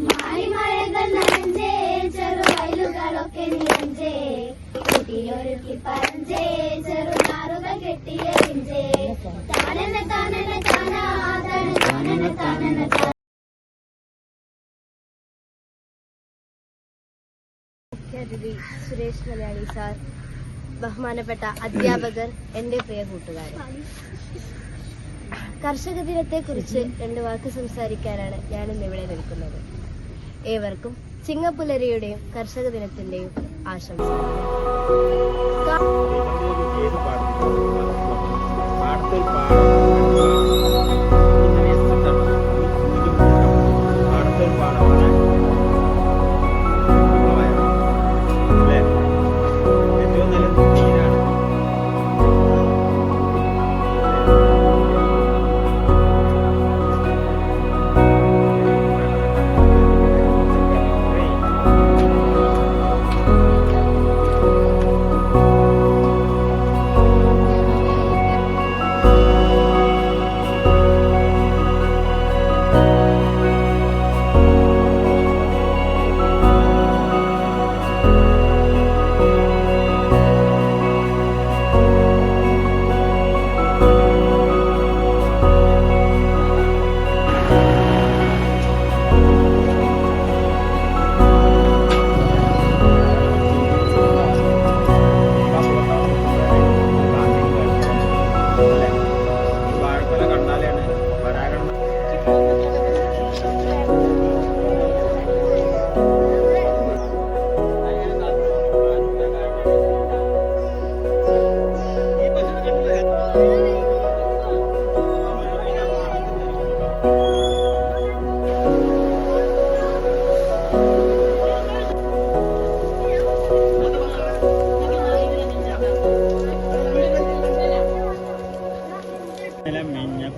മാറിമഴകൾ നനഞ്ചേ ചെറുവയലുകളൊക്കെ നിറഞ്ചേ കുട്ടിയൊരുക്കി പഞ്ചേ ചെറുനാറുകൾ കെട്ടിയഞ്ചേ താനന താനന താനാ താന താനന താനന താന മുഖ്യാതിഥി സുരേഷ് മലയാളി സാർ ബഹുമാനപ്പെട്ട അധ്യാപകർ എന്റെ പ്രിയ കൂട്ടുകാർ കർഷക ദിനത്തെ കുറിച്ച് രണ്ട് വാക്ക് സംസാരിക്കാനാണ് ഞാൻ ഇന്ന് ഇവിടെ നിൽക്കുന്നത്. ഏവർക്കും ചിങ്ങപ്പുലരിയുടെയും കർഷക ദിനത്തിന്റെയും ആശംസ പാടത്തിൽ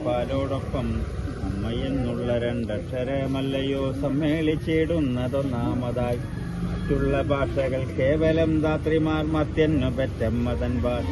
പാലോടൊപ്പം അമ്മയെന്നുള്ള രണ്ടക്ഷരമല്ലയോ സമ്മേളിച്ചിടുന്നതൊന്നാമതായി മറ്റുള്ള ഭാഷകൾ കേവലം ധാത്രിമാർ മത്യന്നു പെറ്റമ്മതൻ ഭാഷ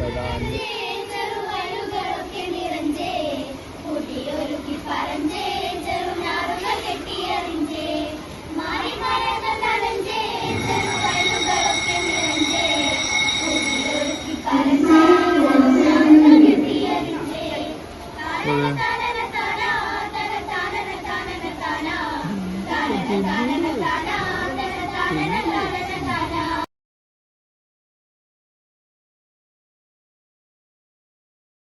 Thank you.